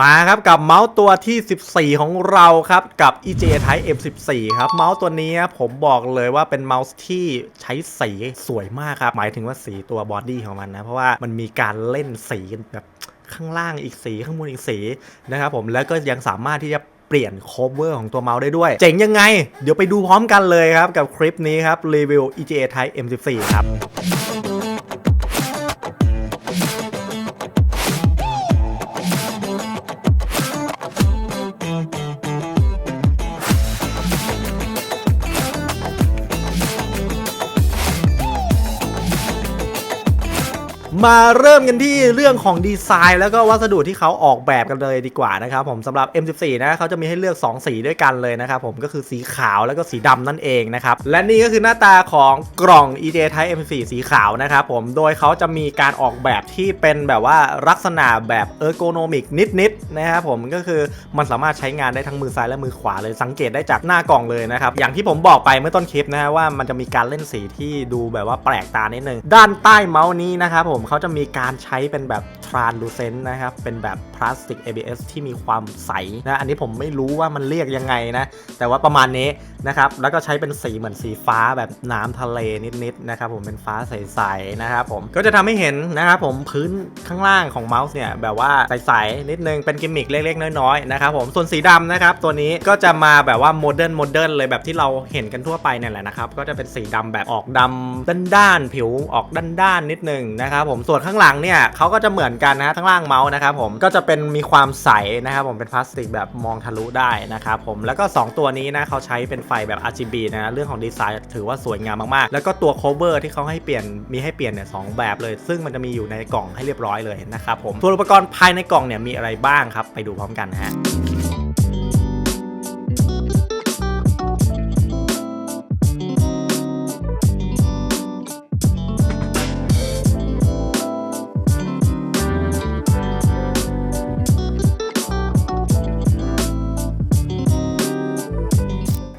มาครับกับเมาส์ตัวที่ 14 ของเราครับกับ EJ Type M14 ครับเมาส์ตัวนี้ผมบอกเลยว่าเป็นเมาส์ที่ใช้สีสวยมากครับหมายถึงว่าสีตัวบอดี้ของมันนะ เพราะว่ามันมีการเล่นสีกันแบบข้างล่างอีกสีข้างบนอีกสีนะครับผมแล้วก็ยังสามารถที่จะเปลี่ยน cover ของตัวเมาส์ได้ด้วย เจ๋งยังไง เดี๋ยวไปดูพร้อมกันเลยครับกับคลิปนี้ครับรีวิว EJ Type M14 ครับ มาเริ่มกันที่เรื่องของดีไซน์ แล้วก็วัสดุที่เขาออกแบบกันเลยดีกว่านะครับผมสำหรับ M14 นะเขาจะมีให้เลือก 2 สีด้วยกันเลยนะครับผมก็คือสีขาวแล้วก็สีดำนั่นเองนะครับและนี่ก็คือหน้าตาของกล่อง EJ Type M4 สีขาวนะครับผมโดยเขาจะมีการออกแบบที่เป็นแบบว่าลักษณะแบบเออร์โกนมิกนิดๆนะครับผมก็คือมันสามารถใช้งานได้ทั้งมือซ้ายและมือขวาเลยสังเกตได้จากหน้ากล่องเลยนะครับอย่างที่ผมบอกไปเมื่อต้นคลิปนะฮะว่ามันจะมีการเล่นสีที่ดูแบบว่าแปลกตานิดนึงด้านใต้เมาส์นี้นะครับผมเขาจะมีการใช้เป็นแบบ translucent นะครับ เป็นแบบ ลาสติก ABS ที่มีความใสนะอันนี้ผมไม่รู้ว่ามันเรียกยังไงนะแต่ว่าประมาณนี้นะครับแล้วก็ใช้เป็นสีเหมือนสีฟ้าแบบน้ำทะเลนิดๆนะครับผมเป็นฟ้าใสๆนะครับผมก็จะทำให้เห็นนะครับผมพื้นข้างล่างของเมาส์เนี่ยแบบว่าใสๆนิดนึงเป็นกิมมิคเล็กๆน้อยๆนะครับผมส่วนสีดำนะครับตัวนี้ก็จะมาแบบว่าโมเดิร์นโมเดิร์นเลยแบบที่เราเห็นกันทั่วไปเนี่ยแหละนะครับก็จะเป็นสีดำแบบออกดำด้านๆผิวออกด้านๆนิดนึงนะครับผมส่วนข้างหลังเนี่ยเขาก็จะเหมือนกันนะทั้างล่างเมาส์นะครับผมก็จะเป็น็นมีความใสนะครับผมเป็นพลาสติกแบบมองทะลุได้นะครับผมแล้วก็ 2 ตัวนี้นะเขาใช้เป็นไฟแบบ RGB นะเรื่องของดีไซน์ถือว่าสวยงามมากๆ แล้วก็ตัว cover ที่เขาให้เปลี่ยนมีให้เปลี่ยนเนี่ยสองแบบเลย ซึ่งมันจะมีอยู่ในกล่องให้เรียบร้อยเลยนะครับผมตัวอุปกรณ์ภายในกล่องเนี่ยมีอะไรบ้างครับไปดูพร้อมกันนะฮะ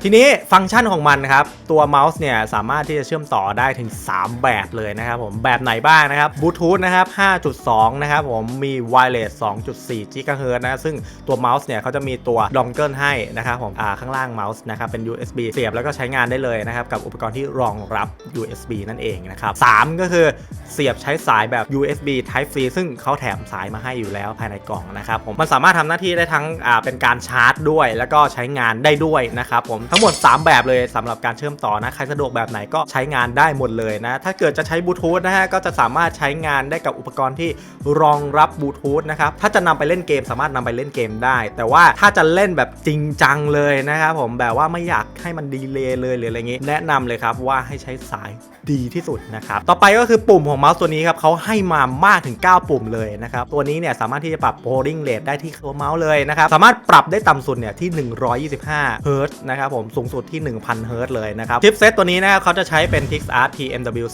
ทีนี้ฟังก์ชันของมันครับตัวเมาส์เนี่ยสามารถที่จะเชื่อมต่อได้ถึง 3 แบบเลยนะครับผมแบบไหนบ้างนะครับบลูทูธนะครับ 5.2 นะครับผมมี Wireless 2.4 GHz นะซึ่งตัวเมาส์เนี่ยเขาจะมีตัวดองเกิลให้นะครับผมอ่าข้างล่างเมาส์นะครับเป็น USB เสียบแล้วก็ใช้งานได้เลยนะครับกับอุปกรณ์ที่รองรับ USB นั่นเองนะครับ3ก็คือเสียบใช้สายแบบ USB Type C ซึ่งเขาแถมสายมาให้อยู่แล้วภายในกล่องนะครับผมมันสามารถทำหน้าที่ได้ทั้งอ่าเป็นการชาร์จด้วย แล้วก็ใช้งานได้ด้วยนะครับผมทั้งหมด 3 แบบเลยสำหรับการเชื่อมต่อนะใครสะดวกแบบไหนก็ใช้งานได้หมดเลยนะ ถ้าเกิดจะใช้บลูทูธนะฮะก็จะสามารถใช้งานได้กับอุปกรณ์ที่รองรับบลูทูธนะครับถ้าจะนำไปเล่นเกมสามารถนำไปเล่นเกมได้ แต่ว่าถ้าจะเล่นแบบจริงจังเลยนะครับผมแบบว่าไม่อยากให้มันดีเลย์เลยหรืออะไรเงี้ยแนะนำเลยครับว่าให้ใช้สายดีที่สุดนะครับต่อไปก็คือปุ่มของเมาส์ตัวนี้ครับเขาให้มามากถึง 9 ปุ่มเลยนะครับตัวนี้เนี่ยสามารถที่จะปรับ polling rate ได้ที่ตัวเมาส์เลยนะครับสามารถปรับได้ต่ำสุดเนี่ยที่ 125เฮิร์ตนะครับผมสูงสุดที่ 1,000 เฮิร์ตเลยนะครับชิปเซตตัวนี้นะครับเขาจะใช้เป็น PixArt TMW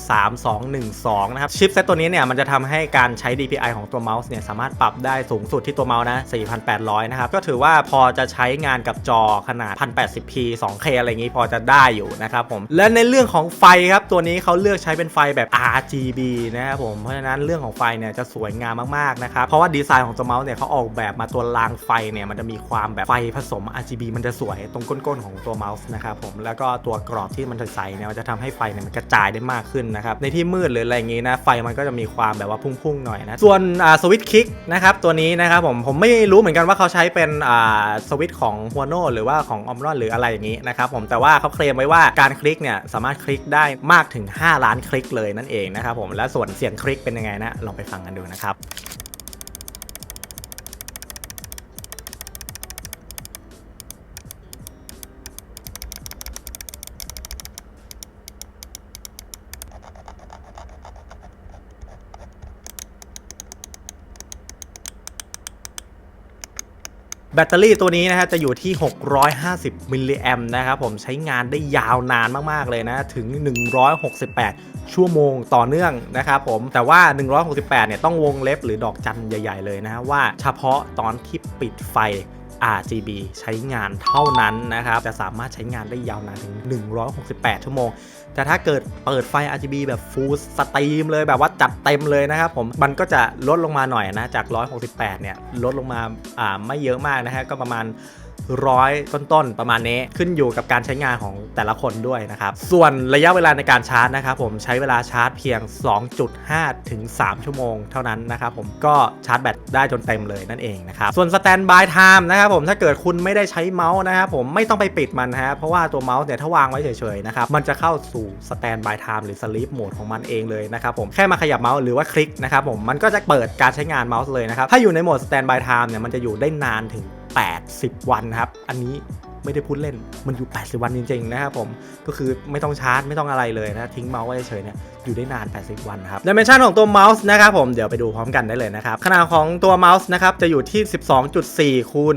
3212 นะครับชิปเซตตัวนี้เนี่ยมันจะทำให้การใช้ DPI ของตัวเมาส์เนี่ยสามารถปรับได้สูงสุดที่ตัวเมาส์นะ 4,800 นะครับ ก็ถือว่าพอจะใช้งานกับจอขนาด 1080p 2K อะไรอย่างงี้พอจะได้อยู่นะครับผม และในเรื่องของไฟครับ ตัวนี้เขาเลือกใช้เป็นไฟแบบ RGB นะครับผม เพราะฉะนั้นเรื่องของไฟเนี่ยจะสวยงามมากๆนะครับ เพราะว่าดีไซน์ของตัวเมาส์เนี่ยเขาออกแบบมาตัวรางไฟเนี่ยมันจะมีความแบบไฟผสม RGB มันจะสวยตรงก้นๆของตัวเมาส์นะครับผมแล้วก็ตัวกรอบที่มันใสๆเนี่ยมันจะทำให้ไฟเนี่ยมันกระจายได้มากขึ้นนะครับในที่มืดหรืออะไรอย่างงี้นะไฟมันก็จะมีความแบบว่าพุ่งๆหน่อยนะส่วนอ่าสวิตช์คลิกนะครับตัวนี้นะครับผมผมไม่รู้เหมือนกันว่าเขาใช้เป็นอ่าสวิตช์ของฮัวโนหรือว่าของออมรอนหรืออะไรอย่างนี้นะครับผมแต่ว่าเขาเคลมไว้ว่าการคลิกเนี่ยสามารถคลิกได้มากถึง 5 ล้านคลิกเลยนั่นเองนะครับผมและส่วนเสียงคลิกเป็นยังไงนะลองไปฟังกันดูนะครับ บตเตอรี่ตัวนี้นะฮะจะอยู่ที่ 650 มิลลิแอมนะครับผมใช้งานได้ยาวนานมาก ๆ เลยนะ ถึง 168 ชั่วโมงต่อเนื่องนะครับผมแต่ว่า 168 เนี่ยต้องวงเล็บหรือดอกจันใหญ่ ๆ เลยนะฮะว่าเฉพาะตอนที่ปิดไฟ RGB ใช้งานเท่านั้นนะครับจะสามารถใช้งานได้ยาวนานถึง 168 ชั่วโมง แต่ถ้าเกิดเปิดไฟ RGB แบบ Full Stream เลยแบบว่าจัดเต็มเลยนะครับผมมันก็จะลดลงมาหน่อยนะจาก 168 เนี่ยลดลงมาอ่าไม่เยอะมากนะฮะก็ประมาณ ร้อยต้นๆ ประมาณนี้ขึ้นอยู่กับการใช้งานของแต่ละคนด้วยนะครับ ส่วนระยะเวลาในการชาร์จนะครับผมใช้เวลาชาร์จเพียง 2.5 ถึง 3 ชั่วโมงเท่านั้นนะครับผมก็ชาร์จแบตได้จนเต็มเลยนั่นเองนะครับส่วนสแตนบายไทม์นะครับผมถ้าเกิดคุณไม่ได้ใช้เมาส์นะครับผมไม่ต้องไปปิดมันนะฮะเพราะว่าตัวเมาส์เนี่ยถ้าวางไว้เฉยๆนะครับมันจะเข้าสู่สแตนบายไทม์หรือสลีปโหมดของมันเองเลยนะครับผมแค่มาขยับเมาส์หรือว่าคลิกนะครับผมมันก็จะเปิดการใช้งานเมาส์เลยนะครับถ้าอยู่ในโหมดสแตนบายไทม์เนี่ยมันจะอยู่ได้นานถึง 80 วันครับ อันนี้ไม่ได้พูดเล่น มันอยู่ 80 วันจริงๆนะครับผม ก็คือไม่ต้องชาร์จไม่ต้องอะไรเลยนะ ทิ้งเมาส์ไว้เฉยๆเนี่ย อยู่ได้นาน 80 วันครับดิเมนชันของตัวเมาส์นะครับผม เดี๋ยวไปดูพร้อมกันได้เลยนะครับ ขนาดของตัวเมาส์นะครับ จะอยู่ที่ 12.4คูณ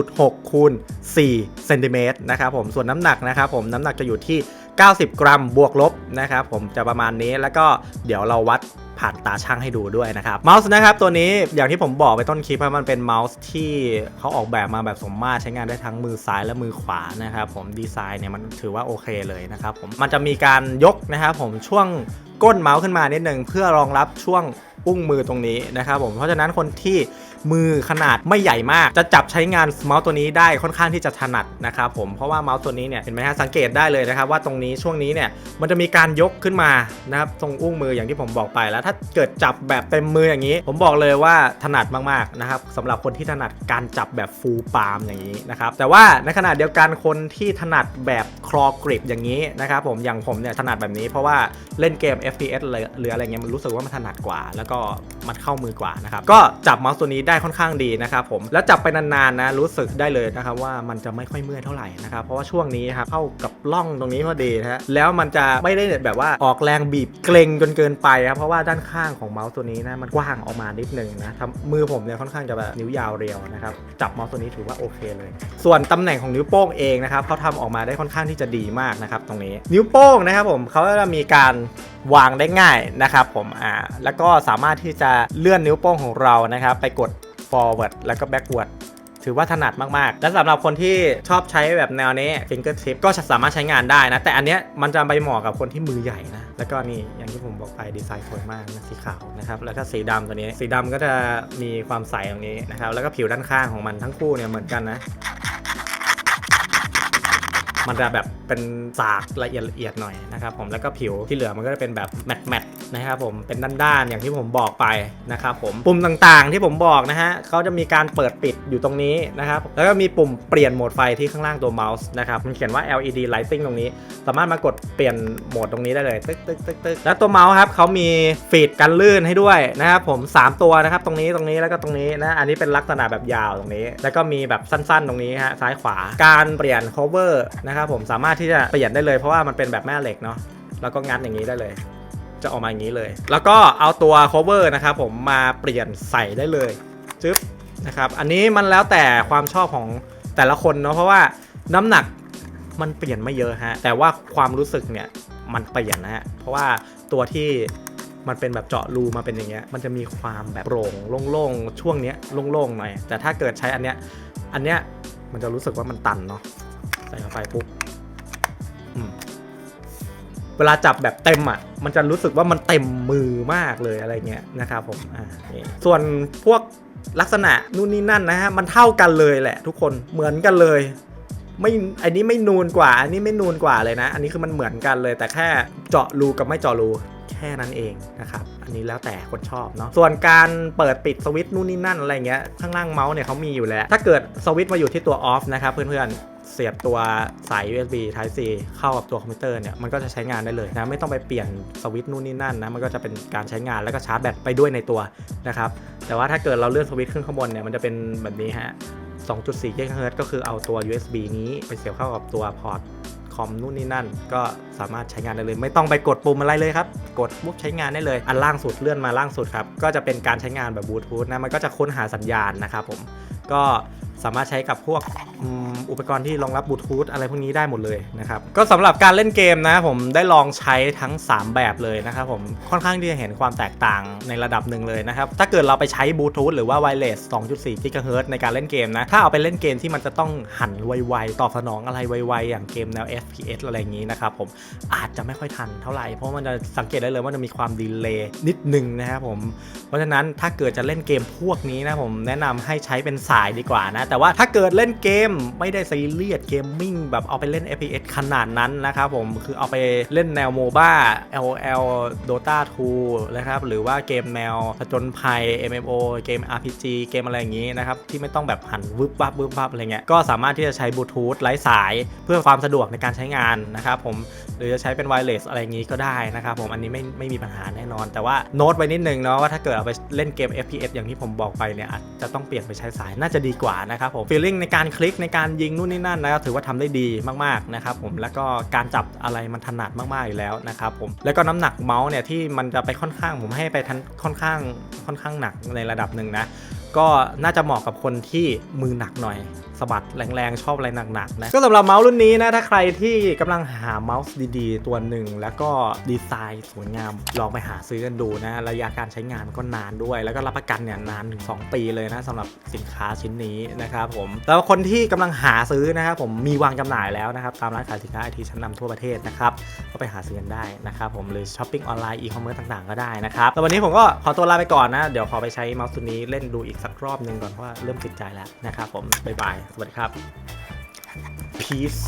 6.6คูณ4เซนติเมตรนะครับผม ส่วนน้ำหนักนะครับผม น้ำหนักจะอยู่ที่ 90 กรัมบวกลบนะครับผม จะประมาณนี้ แล้วก็เดี๋ยวเราวัด ผ่านตาช่างให้ดูด้วยนะครับเมาส์นะครับตัวนี้อย่างที่ผมบอกไปต้นคลิปว่ามันเป็นเมาส์ที่เขาออกแบบมาแบบสมมาตรใช้งานได้ทั้งมือซ้ายและมือขวานะครับผมดีไซน์เนี่ยมันถือว่าโอเคเลยนะครับผมมันจะมีการยกนะครับผมช่วงก้นเมาส์ขึ้นมานิดนึงเพื่อรองรับช่วงอุ้งมือตรงนี้นะครับผมเพราะฉะนั้นคนที่ มือขนาดไม่ใหญ่มาก จะจับใช้งานเมาส์ตัวนี้ได้ค่อนข้างที่จะถนัดนะครับผมเพราะว่าเมาส์ตัวนี้เนี่ยเห็นไหมฮะสังเกตได้เลยนะครับว่าตรงนี้ช่วงนี้เนี่ยมันจะมีการยกขึ้นมานะครับตรงอุ้งมืออย่างที่ผมบอกไปแล้ว ถ้าเกิดจับแบบเต็มมืออย่างนี้ ผมบอกเลยว่าถนัดมากๆนะครับสำหรับคนที่ถนัดการจับแบบฟูลปาล์มอย่างนี้นะครับแต่ว่าในขณะเดียวกันคนที่ถนัดแบบคลอกริปอย่างนี้นะครับผมอย่างผมเนี่ยถนัดแบบนี้ เพราะว่าเล่นเกม FPS เลยหรืออะไรเงี้ยมันรู้สึกว่ามันถนัดกว่า แล้วก็มันเข้ามือกว่านะครับก็จับเมาส์ตัวนี้ได้ค่อนข้างดีนะครับผมแล้วจับไปนานๆนะรู้สึกได้เลยนะครับว่ามันจะไม่ค่อยเมื่อยเท่าไหร่นะครับเพราะว่าช่วงนี้ครับเข้ากับล่องตรงนี้พอดีนะฮะแล้วมันจะไม่ได้แบบว่าออกแรงบีบเกรงจนเกินไปครับเพราะว่าด้านข้างของเมาส์ตัวนี้นะมันกว้างออกมานิดนึงนะทำมือผมเนี่ยค่อนข้างจะแบบนิ้วยาวเรียวนะครับจับเมาส์ตัวนี้ถือว่าโอเคเลย ส่วนตำแหน่งของนิ้วโป้งเองนะครับเขาทำออกมาได้ค่อนข้างที่จะดีมากนะครับตรงนี้ นิ้วโป้งนะครับผมเขาจะมีการ วางได้ง่ายนะครับผมอ่าแล้วก็สามารถที่จะเลื่อนนิ้วโป้งของเรานะครับ ไปกด forward แล้วก็ backward ถือว่าถนัดมาก ๆ และสำหรับคนที่ชอบใช้แบบแนวนี้ finger tip ก็สามารถใช้งานได้นะ แต่อันเนี้ยมันจะไปเหมาะกับคนที่มือใหญ่นะ แล้วก็นี่อย่างที่ผมบอกไปดีไซน์สวยมากนะสีขาวนะครับ แล้วก็สีดำตัวนี้ สีดำก็จะมีความใสตรงนี้นะครับ แล้วก็ผิวด้านข้างของมันทั้งคู่เนี่ยเหมือนกันนะ มันจะแบบเป็นสากละเอียดละเอียดหน่อยนะครับผมแล้วก็ผิวที่เหลือมันก็จะเป็นแบบแมตต์แมตต์ นะครับผมเป็นด้านๆอย่างที่ผมบอกไปนะครับผมปุ่มต่างๆที่ผมบอกนะฮะเขาจะมีการเปิดปิดอยู่ตรงนี้นะครับแล้วก็มีปุ่มเปลี่ยนโหมดไฟที่ข้างล่างตัวเมาส์นะครับมันเขียนว่า LED lighting ตรงนี้ สามารถมากดเปลี่ยนโหมดตรงนี้ได้เลยตึ๊กตึ๊กตึ๊กตึ๊กแล้วตัวเมาส์ครับเขามีฟีดกันลื่นให้ด้วยนะครับผม 3 ตัวนะครับตรงนี้ตรงนี้แล้วก็ตรงนี้นะอันนี้เป็นลักษณะแบบยาวตรงนี้ แล้วก็มีแบบสั้นๆ ตรงนี้ฮะซ้ายขวาการเปลี่ยน cover นะครับผมสามารถที่จะเปลี่ยนได้เลยเพราะว่ามันเป็นแบบแม่เหล็กเนาะแล้วก็งัดอย่างนี้ได้เลย จะออกมาอย่างนี้เลย แล้วก็เอาตัว cover นะครับผมมาเปลี่ยนใส่ได้เลยจึ๊บนะครับอันนี้มันแล้วแต่ความชอบของแต่ละคนเนาะเพราะว่าน้ำหนักมันเปลี่ยนไม่เยอะฮะแต่ว่าความรู้สึกเนี่ยมันเปลี่ยนนะฮะเพราะว่าตัวที่มันเป็นแบบเจาะรูมาเป็นอย่างเงี้ยมันจะมีความแบบโปร่งโล่งๆช่วงเนี้ยโล่งๆหน่อย แต่ถ้าเกิดใช้อันเนี้ยอันเนี้ยมันจะรู้สึกว่ามันตันเนาะใส่เข้าไปปุ๊บเวลาจับแบบเต็มอะ มันจะรู้สึกว่ามันเต็มมือมากเลยอะไรเงี้ยนะครับผมอ่าส่วนพวกลักษณะนู่นนี่นั่นนะฮะมันเท่ากันเลยแหละ ทุกคนเหมือนกันเลยไม่อันนี้ไม่นูนกว่า อันนี้ไม่นูนกว่าเลยนะ อันนี้คือมันเหมือนกันเลย แต่แค่เจาะรูกับไม่เจาะรูแค่นั้นเองนะครับ นี้แล้วแต่คนชอบเนาะส่วนการเปิดปิดสวิตช์นู่นนี่นั่นอะไรเงี้ยข้างล่างเมาส์เนี่ยเขามีอยู่แล้ว ถ้าเกิดสวิตช์มาอยู่ที่ตัวออฟนะครับเพื่อนๆเสียบตัวสาย USB Type C เข้ากับตัวคอมพิวเตอร์เนี่ยมันก็จะใช้งานได้เลยนะไม่ต้องไปเปลี่ยนสวิตช์นู่นนี่นั่นนะมันก็จะเป็นการใช้งานแล้วก็ชาร์จแบตไปด้วยในตัวนะครับแต่ว่าถ้าเกิดเราเลื่อนสวิตช์ขึ้นข้างบนเนี่ยมันจะเป็นแบบนี้ฮะ2.4 GHz ก็คือเอาตัว USB นี้ไปเสียบเข้ากับตัวพอร์ต คอมนู่นนี่นั่น ก็สามารถใช้งานได้เลย ไม่ต้องไปกดปุ่มอะไรเลยครับ กดปุ๊บใช้งานได้เลย อันล่างสุดเลื่อนมาล่างสุดครับ ก็จะเป็นการใช้งานแบบบลูทูธนะ มันก็จะค้นหาสัญญาณนะครับผม ก็ สามารถใช้กับพวกอุปกรณ์ที่รองรับบลูทูธอะไรพวกนี้ได้หมดเลยนะครับ ก็สำหรับการเล่นเกมนะผมได้ลองใช้ทั้ง 3 แบบเลยนะครับผมค่อนข้างที่จะเห็นความแตกต่างในระดับหนึ่งเลยนะครับ ถ้าเกิดเราไปใช้บลูทูธหรือว่าไวเลส2.4 GHz ในการเล่นเกมนะ ถ้าเอาไปเล่นเกมที่มันจะต้องหันไวๆตอบสนองอะไรไวๆ อย่างเกมแนว FPS อะไรอย่างนี้นะครับผมอาจจะไม่ค่อยทันเท่าไหร่ เพราะมันจะสังเกตได้เลยว่าจะมีความดีเลย์นิดนึงนะครับผมเพราะฉะนั้นถ้าเกิดจะเล่นเกมพวกนี้นะผมแนะนำให้ใช้เป็นสายดีกว่านะแต่ว่าถ้าเกิดเล่นเกมไม่ได้ซีเรียสเกมมิ่งแบบเอาไปเล่น FPS ขนาดนั้นนะครับผมคือเอาไปเล่นแนวโมบ้า LOL Dota 2นะครับหรือว่าเกมแนวผจญภัย MMO เกม RPG เกมอะไรอย่างนี้นะครับที่ไม่ต้องแบบหันวึบวับวึบวับอะไรเงี้ยก็สามารถที่จะใช้บลูทูธไร้สายเพื่อความสะดวกในการใช้งานนะครับผมหรือจะใช้เป็นไวเลสอะไรอย่างนี้ก็ได้นะครับผมอันนี้ไม่ไม่มีปัญหาแน่นอน แต่ว่าโน้ตไว้นิดนึงเนาะว่าถ้าเกิดเอาไปเล่นเกม FPS อย่างที่ผมบอกไปเนี่ยอาจจะต้องเปลี่ยนไปใช้สายน่าจะดีกว่านะครับผมฟีลลิ่งในการคลิกในการยิงนู่นนี่นั่นนะครับถือว่าทำได้ดีมากๆนะครับผมแล้วก็การจับอะไรมันถนัดมากๆอยู่แล้วนะครับผมแล้วก็น้ำหนักเมาส์เนี่ยที่มันจะไปค่อนข้างผมให้ไปทันค่อนข้างค่อนข้างหนักในระดับหนึ่งนะ ก็น่าจะเหมาะกับคนที่มือหนักหน่อยสะบัดแรงๆ ชอบอะไรหนักๆนะก็สำหรับเมาส์รุ่นนี้นะ ถ้าใครที่กำลังหาเมาส์ดีๆ ตัวหนึ่ง แล้วก็ดีไซน์สวยงาม ลองไปหาซื้อกันดูนะ ระยะการใช้งานก็นานด้วย แล้วก็รับประกันเนี่ยนานถึง 2 ปีเลยนะสำหรับสินค้าชิ้นนี้นะครับผมแล้วคนที่กำลังหาซื้อนะครับผมมีวางจำหน่ายแล้วนะครับตามร้านขายสินค้าไอทีชั้นนำทั่วประเทศนะครับก็ไปหาซื้อกันได้นะครับผมหรือช้อปปิ้งออนไลน์อีคอมเมิร์ซต่างๆก็ได้นะครับแล้ววันนี้ผมก็ขอตัวลาไปก่อนนะเดี๋ยวขอไปใช้เมาส์ตัวนี้เล่นดูอีกสักรอบหนึ่งก่อนเพราะว่าเริ่มติดใจแล้วนะครับผม บ๊ายบาย สวัสดีครับ peace